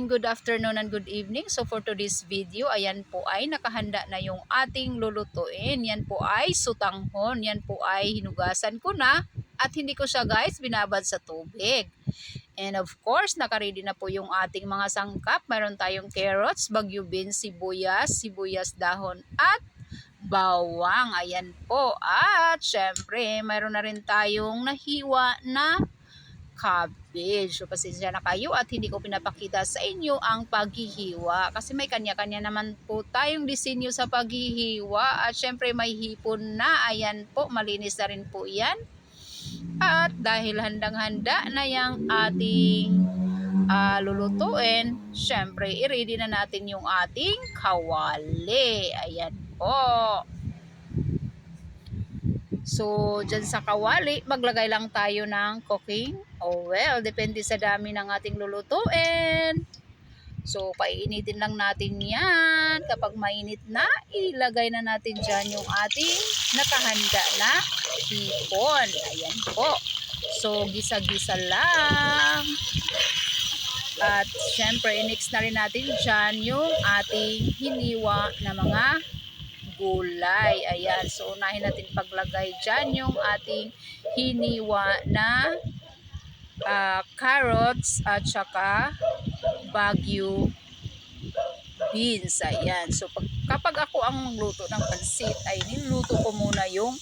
good afternoon and good evening. So for today's video, ayan po ay nakahanda na yung ating lulutuin. Yan po ay sutanghon. Yan po ay hinugasan ko na at hindi ko siya guys binabad sa tubig. And of course, nakaredy na po yung ating mga sangkap. Mayroon tayong carrots, bagyo beans, sibuyas, sibuyas dahon at bawang. Ayan po. At syempre, mayroon na rin tayong nahiwa na cabbage. So, pasensya na kayo at hindi ko pinapakita sa inyo ang paghihiwa. Kasi may kanya-kanya naman po tayong disenyo sa paghihiwa. At syempre may hipon na. Ayan po, malinis na rin po yan. At dahil handang-handa na yung ating ah, lulutuin, syempre i-ready na natin yung ating kawali. Ayan po. So, dyan sa kawali, maglagay lang tayo ng cooking oil. Depende sa dami ng ating lulutuin. So, painitin lang natin yan. Kapag mainit na, ilagay na natin dyan yung ating nakahanda na hipon. Ayan po. So, gisa-gisa lang. At syempre, i-mix na rin natin dyan yung ating hiniwa na mga gulay. Ayan. So, unahin natin paglagay dyan yung ating hiniwa na ah, carrots at saka bagyo beans. Ayan. So, pag, kapag ako ang luto ng pansit, ay niluto ko muna yung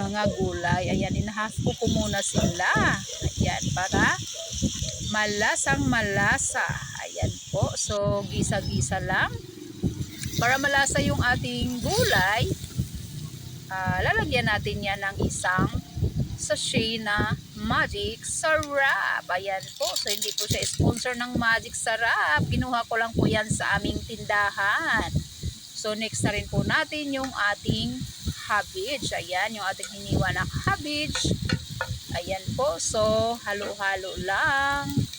mga gulay. Ayan, inahas ko ko muna sila. Ayan, para malasang malasa. Ayan po. So, gisa-gisa lang. Para malasa yung ating gulay, ah, lalagyan natin yan ng isang sachet na Magic Sarap. Ayan po. So, hindi po siya sponsor ng Magic Sarap. Kinuha ko lang po yan sa aming tindahan. So, next na rin po natin yung ating cabbage. Ayan, yung ating hiniwa na cabbage. Ayan po. So, halo-halo lang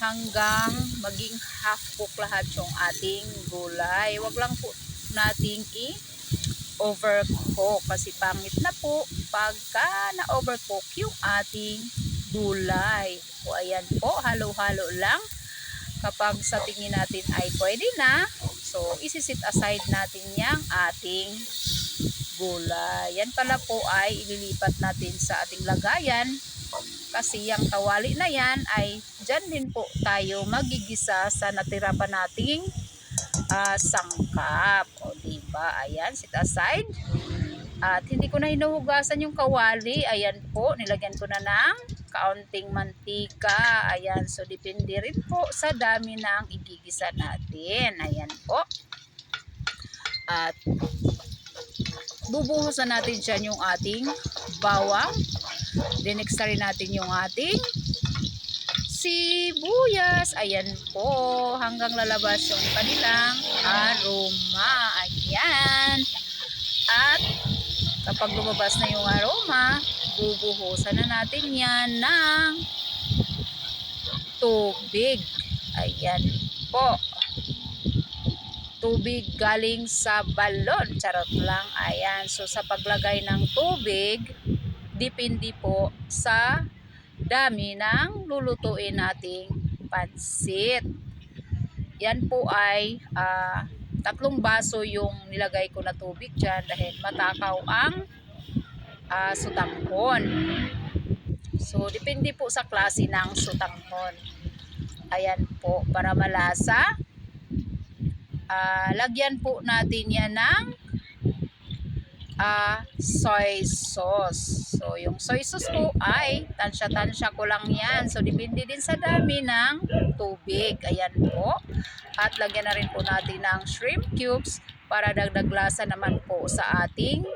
hanggang maging half cook lahat yung ating gulay. Huwag lang po nating i overcook kasi pangit na po pagka na-overcook yung ating gulay. O ayan po, halo-halo lang. Kapag sa tingin natin ay pwede na, so isisit aside natin yung ating gulay. Yan pala po ay ililipat natin sa ating lagayan kasi yung kawali na yan ay dyan din po tayo magigisa sa natira pa nating ah, sangkap. O diba? Ayan, sit aside. At hindi ko na hinuhugasan yung kawali. Ayan po, nilagyan ko na ng kaunting mantika. Ayan, so depende rin po sa dami ng igigisa natin. Ayan po. At bubuhos na natin dyan yung ating bawang. Then next na rin natin yung ating sibuyas. Ayan po, hanggang lalabas yung kanilang aroma. Ayan. At kapag lumabas na yung aroma, bubuhusan na natin yan ng tubig. Ayan po. Tubig galing sa balon. Charot lang. Ayan. So sa paglagay ng tubig, depende po sa dami ng lulutuin nating pansit. Yan po ay ah, tatlong baso yung nilagay ko na tubig dyan dahil matakaw ang ah, sutanghon. So, depende po sa klase ng sutanghon. Ayan po, para malasa. Ah, lagyan po natin yan ng ah, soy sauce. So, yung soy sauce po ay tansya-tansya ko lang yan. So, depende din sa dami ng tubig. Ayan po. At lagyan na rin po natin ng shrimp cubes para dagdag lasa naman po sa ating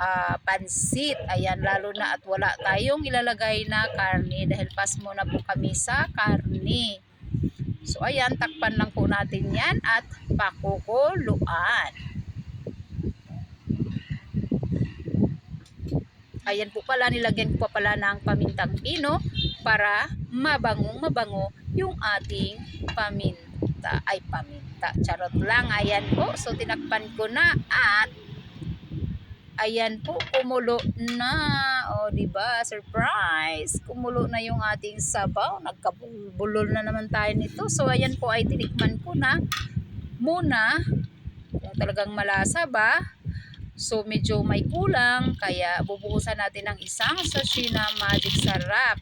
ah, pansit. Ayan, lalo na at wala tayong ilalagay na karne dahil pas muna po kami sa karne. So, ayan, takpan lang po natin yan at pakukuluan. Ayan po pala, nilagyan ko pa pala ng pamintang pino para mabangong mabango yung ating paminta. Ay, paminta. Charot lang. Ayan po. So, tinakpan ko na at ayan po, kumulo na. O, di ba? Surprise! Kumulo na yung ating sabaw. Nagkabulol na naman tayo nito. So, ayan po ay tinikman ko na muna. Kung talagang malasa ba? So, medyo may kulang. Kaya, bubuhusan natin ng isang sachet na magic sarap.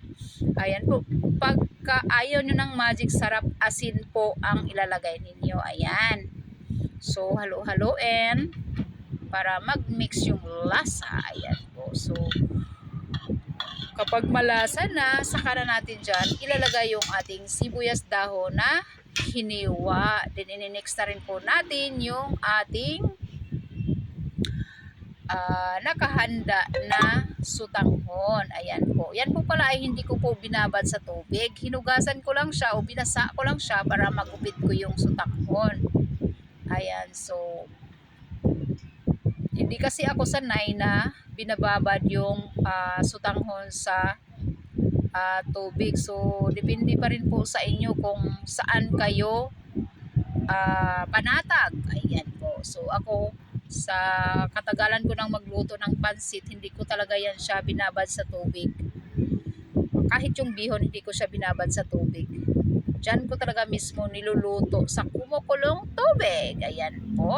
Ayan po. Pagka ayaw nyo ng magic sarap, asin po ang ilalagay ninyo. Ayan. So, halo-haloin para mag-mix yung lasa. Ayan po. So, kapag malasa na, saka na natin dyan, ilalagay yung ating sibuyas dahon na hiniwa. Then, ininix na rin po natin yung ating ah, nakahanda na sutanghon. Ayan po. Yan po pala ay hindi ko po binabad sa tubig. Hinugasan ko lang siya o binasa ko lang siya para magupit ko yung sutanghon. Ayan. So, hindi kasi ako sanay na binababad yung ah, sutanghon sa ah, tubig. So, depende pa rin po sa inyo kung saan kayo ah, panatag. Ayan po. So, ako sa katagalan ko nang magluto ng pansit, hindi ko talaga yan siya binabad sa tubig. Kahit yung bihon, hindi ko siya binabad sa tubig. Diyan ko talaga mismo niluluto sa kumukulong tubig. Ayan po.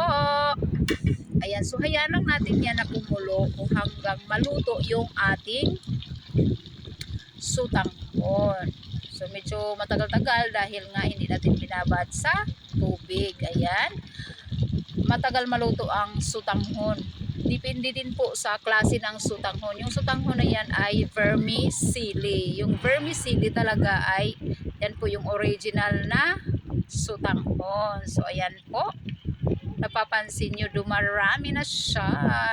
Ayan, so hayaan natin yan na kumulo hanggang maluto yung ating sutanghon. So medyo matagal-tagal dahil nga hindi natin binabad sa tubig. Ayan matagal maluto ang sutanghon. Depende din po sa klase ng sutanghon. Yung sutanghon na yan ay vermicelli. Yung vermicelli talaga ay yan po yung original na sutanghon. So ayan po. Napapansin nyo dumarami na siya.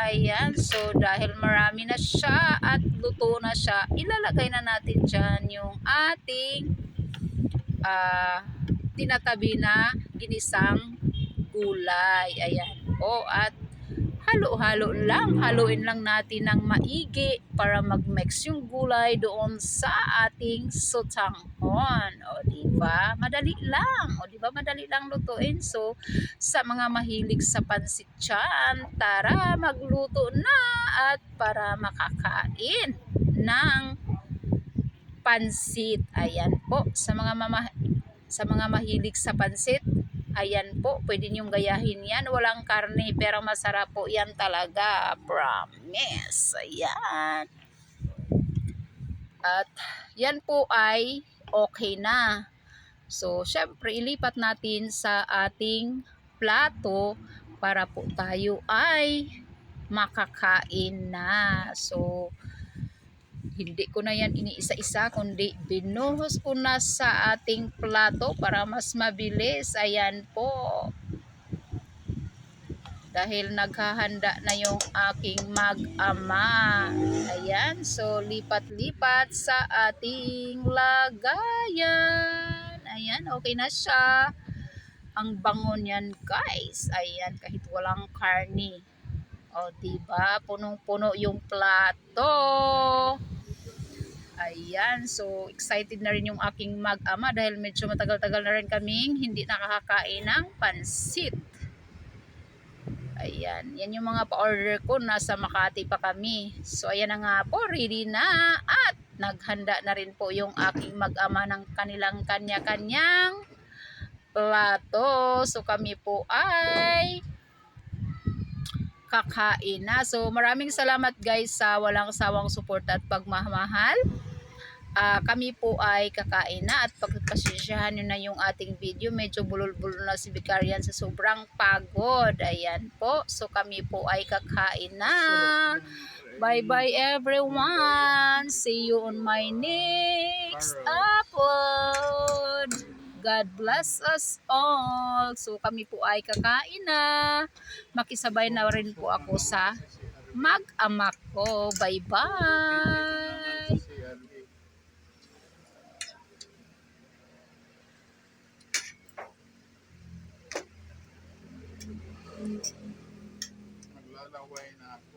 Ayan. So dahil marami na siya at luto na siya, ilalagay na natin dyan yung ating ah tinatabi na ginisang gulay. Ayan po. At halo-halo lang. Haluin lang natin ng maigi para mag-mix yung gulay doon sa ating sutanghon. O, di ba? Madali lang. O, di ba? Madali lang lutuin. So, sa mga mahilig sa pansit dyan, tara, magluto na at para makakain ng pansit. Ayan po. Sa mga mama sa mga mahilig sa pansit, Ayan po, pwede niyong gayahin yan. Walang karne, pero masarap po yan talaga. Promise. Ayan. At yan po ay okay na. So, syempre, ilipat natin sa ating plato para po tayo ay makakain na. So, hindi ko na yan iniisa-isa kundi binuhos ko na sa ating plato para mas mabilis. Ayan po. Dahil naghahanda na yung aking mag-ama. Ayan so lipat-lipat sa ating lagayan. Ayan okay na siya. Ang bangon yan guys. Ayan kahit walang karni o diba? Punong-puno yung plato Ayan, so excited na rin yung aking mag-ama dahil medyo matagal-tagal na rin kaming hindi nakakakain ng pansit. Ayan, yan yung mga pa-order ko. Nasa Makati pa kami. So ayan na nga po, ready na. At naghanda na rin po yung aking mag-ama ng kanilang kanya-kanyang plato. So kami po ay kakain na. So maraming salamat guys sa walang sawang suporta at pagmamahal. Ah, kami po ay kakain na at pagpasensyahan nyo na yung ating video. Medyo bulol-bulol na si Vicarian sa sobrang pagod. Ayan po. So kami po ay kakain na. Bye-bye everyone. See you on my next upload. God bless us all. So kami po ay kakain na. Makisabay na rin po ako sa mag-amak ko. Bye-bye. Naglalaway na ako.